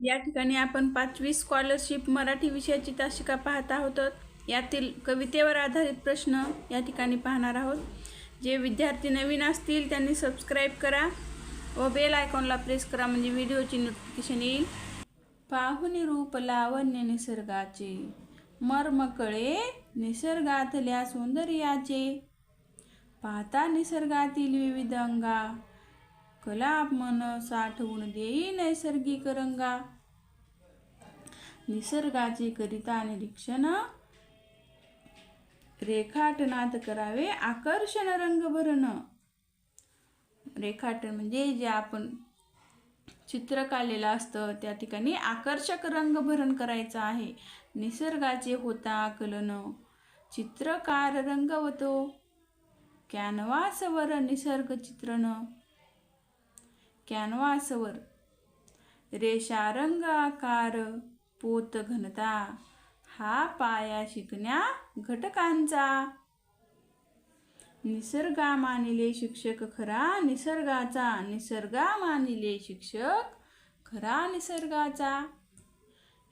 या ठिकाणी आपण पाचवी स्कॉलरशिप मराठी विषयाची तासिका पाहत आहोत यातील कवितेवर आधारित प्रश्न या ठिकाणी पाहणार आहोत. जे विद्यार्थी नवीन असतील त्यांनी सबस्क्राईब करा व बेल आयकॉनला प्रेस करा म्हणजे व्हिडिओची नोटिफिकेशन येईल. पाहुणे रूप लावण्य निसर्गाचे. मर्म कळे निसर्गातल्या सौंदर्याचे. पाहता निसर्गातील विविध अंगा. कलाप मन साठवून देई नैसर्गिक रंगा. निसर्गाचे करिता निरीक्षण. रेखाटनात करावे आकर्षण रंग भरण रेखाटन म्हणजे जे आपण चित्र काढलेलं असतं त्या ठिकाणी आकर्षक रंग भरण करायचं आहे. निसर्गाचे होता कलन चित्रकार रंगवतो. कॅनव्हासवर निसर्ग चित्रण. कॅनव्हासवर. रेषा रंग आकार पोत घनता हा पाया शिकण्या घटकांचा. निसर्गा मानिले शिक्षक खरा निसर्गाचा निसर्गा मानिले शिक्षक खरा निसर्गाचा.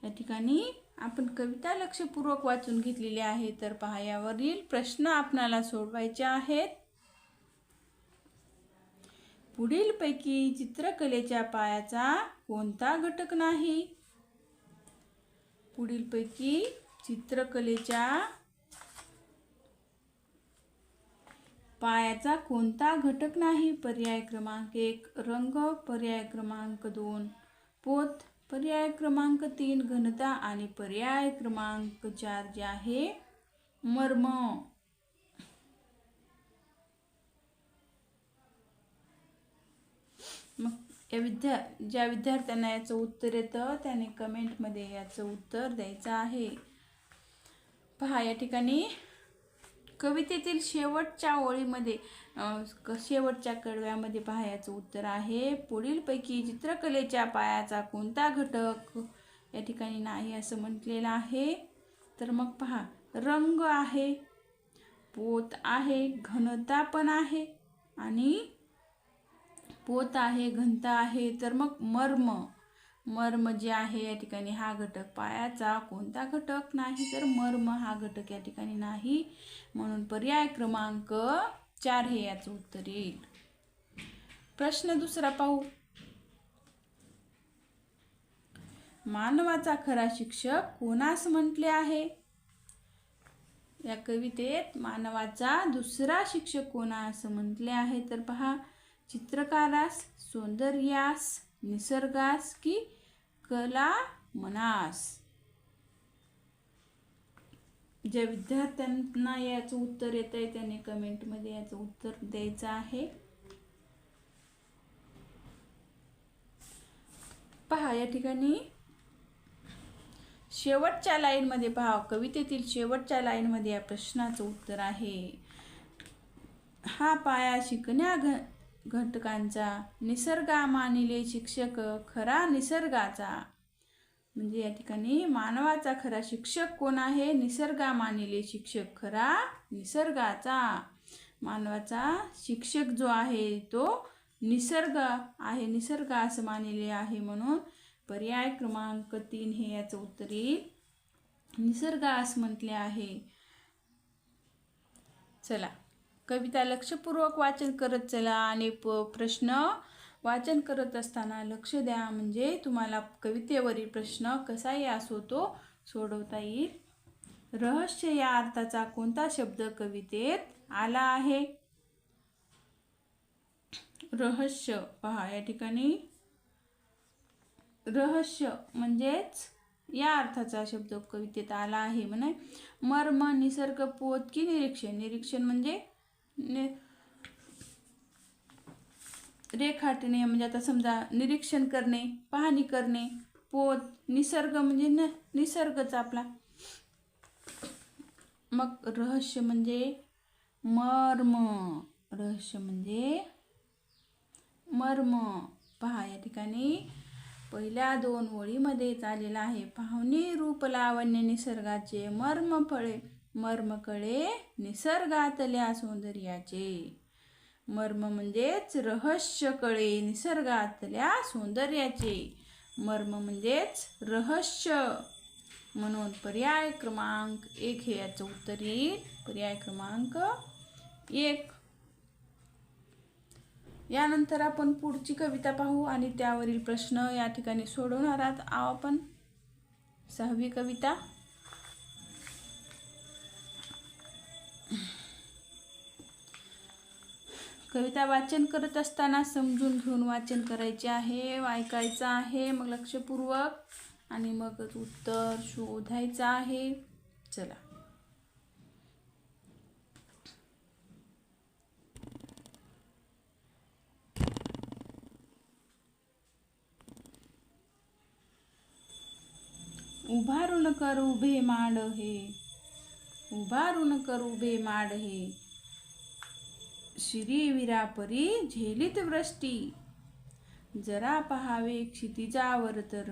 या ठिकाणी आपण कविता लक्षपूर्वक वाचून घेतलेली आहे तर पहा यावरील प्रश्न आपणाला सोडवायचे आहेत. पुढीलपैकी चित्रकलेच्या पायाचा कोणता घटक नाही? पुढीलपैकी चित्रकलेच्या पायाचा कोणता घटक नाही? पर्याय क्रमांक एक रंग. पर्याय क्रमांक दोन पोत. पर्याय क्रमांक तीन घनता. आणि पर्याय क्रमांक चार जे आहे मर्म. मग या विद्या ज्या विद्यार्थ्यांना याचं उत्तर येतं त्याने कमेंटमध्ये याचं उत्तर द्यायचं आहे. पहा या ठिकाणी कवितेतील शेवटच्या ओळीमध्ये क- शेवटच्या कडव्यामध्ये पहा याचं उत्तर आहे. पुढीलपैकी चित्रकलेच्या पायाचा कोणता घटक या ठिकाणी नाही असं म्हटलेलं आहे. तर मग पहा रंग आहे पोत आहे घनता पण आहे आणि पोत आहे घनता आहे तर मग मर्म. मर्म जे आहे या ठिकाणी हा घटक पायाचा. कोणता घटक? नाही तर मर्म हा घटक या ठिकाणी नाही. म्हणून पर्याय क्रमांक चार हे याचं उत्तर येईल. प्रश्न दुसरा पाहू. मानवाचा खरा शिक्षक कोणास म्हटले आहे? या कवितेत मानवाचा दुसरा शिक्षक कोणा असं म्हटले आहे? तर पहा. चित्रकारास सौंदर्यास निसर्गास की कला मनास. ज्या विद्यार्थ्यांना याचं उत्तर येत आहे त्याने कमेंटमध्ये याचं उत्तर द्यायचं आहे. पहा या ठिकाणी शेवटच्या लाईनमध्ये पहा कवितेतील शेवटच्या लाईनमध्ये या प्रश्नाचं उत्तर आहे. हा पाया शिकण्या घ घटकांचा निसर्गा मानिले शिक्षक खरा निसर्गाचा. म्हणजे या ठिकाणी मानवाचा खरा शिक्षक कोण आहे? निसर्गा मानिले शिक्षक खरा निसर्गाचा. मानवाचा शिक्षक जो आहे तो निसर्ग आहे. निसर्ग असं मानिले आहे म्हणून पर्याय क्रमांक तीन हे याचं उत्तर येईल. निसर्गास म्हटले आहे. चला. कविता लक्षपूर्वक वाचन करत चला आणि प प्रश्न वाचन करत असताना लक्ष द्या. म्हणजे तुम्हाला कवितेवरील प्रश्न कसाही असो तो सोडवता येईल. रहस्य या अर्थाचा कोणता शब्द कवितेत आला आहे? रहस्य. पहा या ठिकाणी. रहस्य म्हणजेच या अर्थाचा शब्द कवितेत आला आहे म्हणे. मर्म निसर्ग पोत की निरीक्षण. निरीक्षण म्हणजे रेखाटणे म्हणजे आता समजा निरीक्षण करणे पाहणी करणे पोत निसर्ग म्हणजे न निसर्गच आपला. मग रहस्य म्हणजे मर्म. रहस्य म्हणजे मर्म. पहा या ठिकाणी पहिल्या दोन ओळीमध्येच आलेला आहे. पाहुणे रूप लावण्य निसर्गाचे मर्म फळे मर्म कळे निसर्गातल्या सौंदर्याचे. मर्म म्हणजेच रहस्य कळे निसर्गातल्या सौंदर्याचे. मर्म म्हणजेच रहस्य. म्हणून पर्याय क्रमांक एक हे याचं उत्तर येईल. पर्याय क्रमांक एक. यानंतर आपण पुढची कविता पाहू आणि त्यावरील प्रश्न या ठिकाणी सोडवणार आहोत. आपण सहावी कविता. कविता वाचन करत असताना समजून घेऊन वाचन करायचे आहे ऐकायचं आहे मग लक्षपूर्वक आणि मग उत्तर शोधायचं आहे. चला. उभारून कर उभे माड हे. उभारून कर उभे माड हे. श्री विरापरी झेलित वृष्टी. जरा पहावे क्षितिजावर तर.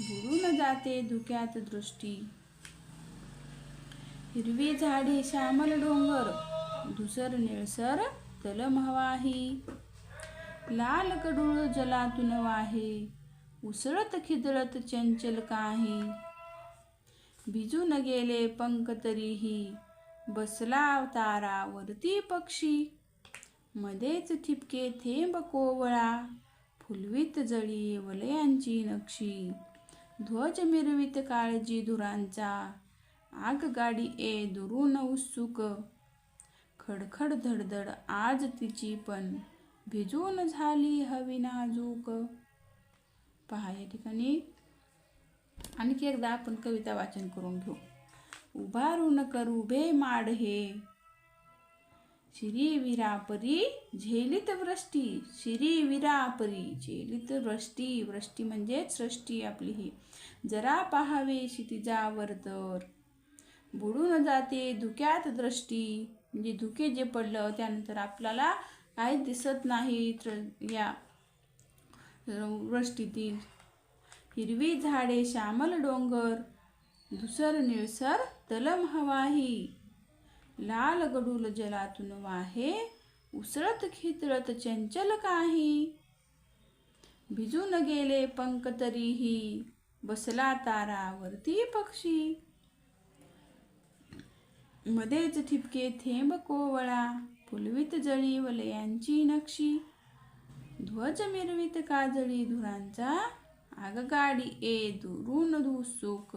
बुडून जाते धुक्यात दृष्टी. हिरवी झाडे श्यामल डोंगर धुसर निळसर तलम हवाही लाल कडूळ जलातून वाहे उसळत खिदळत चंचल काही. भिजून गेले पंख तरीही. बसला तारावरती पक्षी. मध्येच ठिपके थेंब कोवळा. फुलवीत जळी वलयांची नक्षी. ध्वज मिरवित काळजी धुरांचा. आगगाडी ए दुरून उत्सुक. खडखड धडधड आज तिची पण. भिजून झाली हवी नाजूक. पहा या ठिकाणी. आणखी एकदा आपण कविता वाचन करून घेऊ. उभारून कर उभे माड हे श्री विरापरी झेलित वृष्टी श्री विरापरी झेलित वृष्टी. वृष्टी म्हणजे सृष्टी आपली ही. जरा पाहावे क्षितिजावर तर. बुडून जाते धुक्यात दृष्टी. म्हणजे धुके जे पडलं त्यानंतर आपल्याला काही दिसत नाही तर या वृष्टीतील. हिरवी झाडे श्यामल डोंगर. दुसर निळसर तलम हवाही. लाल गडूल जलातून वाहे उसळत खितळत चंचल काही. भिजून गेले पंक तरीही बसला तारावरती पक्षी. मध्येच ठिपके थेंब कोवळा फुलवीत जळी वलयांची नक्षी. ध्वज मिरवित काजळी धुरांचा आगगाडी ए दुरून दुसुक.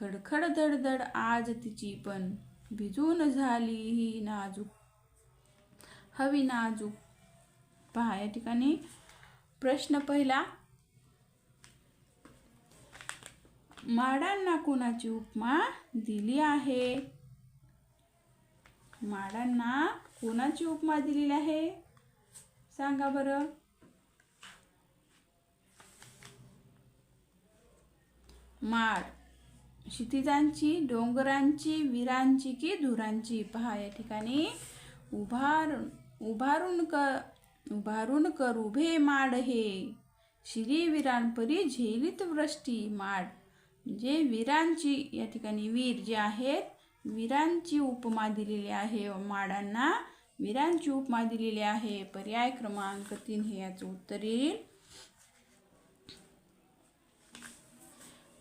खडखड धडधड आज तिची पण भिजून झाली ही नाजूक. हवी नाजूक. पहा या ठिकाणी प्रश्न पहिला. माडांना कोणाची उपमा दिली आहे? माडांना कोणाची उपमा दिलेली आहे? सांगा बरं. माड. क्षितिजांची डोंगरांची विरांची की धुरांची? पहा या ठिकाणी उभारून उभारून क उभारून कर उभे माड हे. श्री विरांपरी झेलित वृष्टी माड. म्हणजे वीरांची या ठिकाणी वीर जे आहेत वीरांची उपमा दिलेली आहे माडांना. वीरांची उपमा दिलेली आहे. पर्याय क्रमांक तीन हे याचं उत्तर येईल.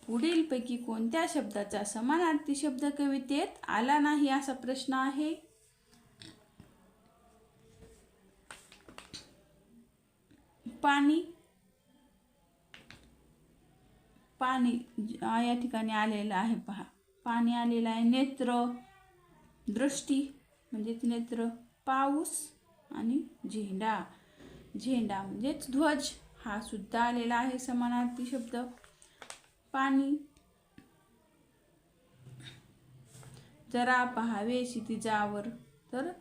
पुढीलपैकी कोणत्या शब्दाचा समानार्थी शब्द कवितेत आला नाही असा प्रश्न आहे? पाणी. पाणी या ठिकाणी आलेलं आहे पहा. पाणी आलेलं आहे. नेत्र दृष्टी म्हणजेच नेत्र पाऊस आणि झेंडा. झेंडा म्हणजेच ध्वज. हा सुद्धा आलेला आहे समानार्थी शब्द. पाणी. जरा पहावे क्षितिजावर. तर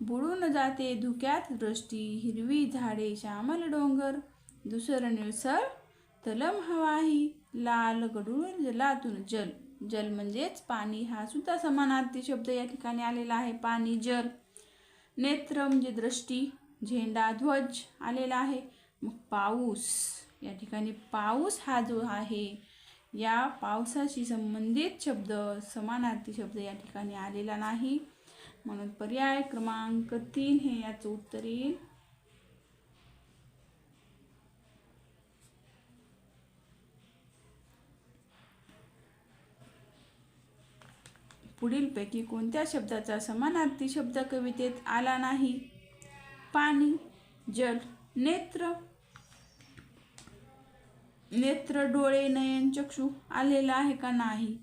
बुडून जाते धुक्यात दृष्टी. हिरवी झाडे श्यामल डोंगर. दुसर निळसर तलम हवाही. लाल गडूळ जलातून जल. जल म्हणजेच पाणी. हा सुद्धा समानार्थी शब्द या ठिकाणी आलेला आहे. पाणी जल. नेत्र म्हणजे दृष्टी. झेंडा ध्वज आलेला आहे. मग पाऊस. या ठिकाणी पाऊस हा जो आहे या पावसाशी संबंधित शब्द समानार्थी शब्द या ठिकाणी आलेला नाही. म्हणून पर्याय क्रमांक तीन हे याचं उत्तर येईल. पुढीलपैकी कोणत्या शब्दाचा समानार्थी शब्द कवितेत आला नाही? पाणी जल नेत्र नेत्र डोळे नयन चक्षु आलेला आहे का नाही?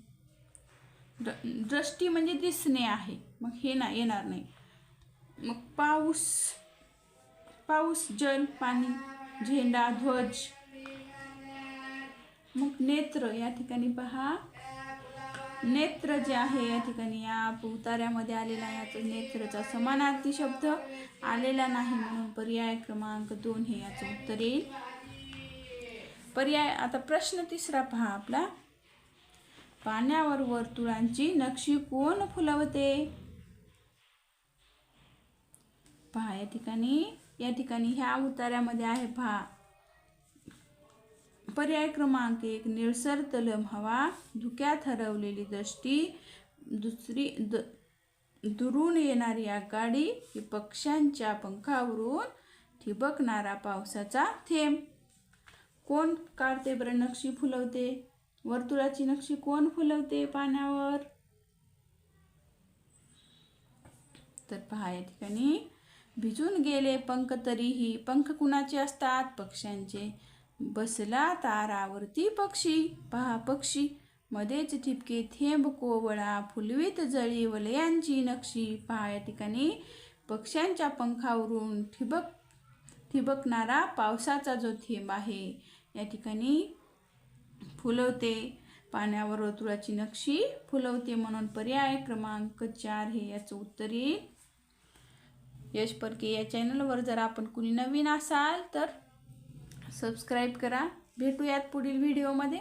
द- दृष्टी म्हणजे दिसणे आहे. मग हे ना येणार नाही. मग पाऊस पाऊस जल पाणी झेंडा ध्वज. मग नेत्र या ठिकाणी पहा. नेत्र जे आहे या ठिकाणी या उतार्यामध्ये आलेला याचा नेत्रचा समानार्थी शब्द आलेला नाही म्हणून पर्याय क्रमांक दोन हे याचं उत्तर येईल. पर्याय. आता प्रश्न तिसरा पहा आपला. पाण्यावर वर्तुळांची नक्षी कोण फुलवते? पहा या ठिकाणी या ठिकाणी ह्या उतार्यामध्ये आहे पहा. पर्याय क्रमांक एक निळसर तलम हवा धुक्यात हरवलेली दृष्टी दुसरी द दुरून येणारी आगगाडी ही पक्ष्यांच्या पंखावरून ठिबकणारा पावसाचा थेंब. कोण काढते बरं नक्षी फुलवते? वर्तुळाची नक्षी कोण फुलवते पाण्यावर तर पहा या ठिकाणी. भिजून गेले पंख तरीही. पंख कुणाचे असतात? पक्ष्यांचे. बसला तारावरती पक्षी. पहा पक्षी. मध्येच ठिपके थेंब कोवळा फुलवीत जळी वलयांची नक्षी. पहा या ठिकाणी. पक्ष्यांच्या पंखावरून ठिबक ठिबकणारा पावसाचा जो थेंब आहे या ठिकाणी फुलवते. पाण्यावर वर्तुळाची नक्षी फुलवते म्हणून पर्याय क्रमांक चार हे याचं उत्तर येईल. यश परके या चॅनलवर जर आपण कुणी नवीन असाल तर सबस्क्राईब करा. भेटूयात पुढील व्हिडिओमध्ये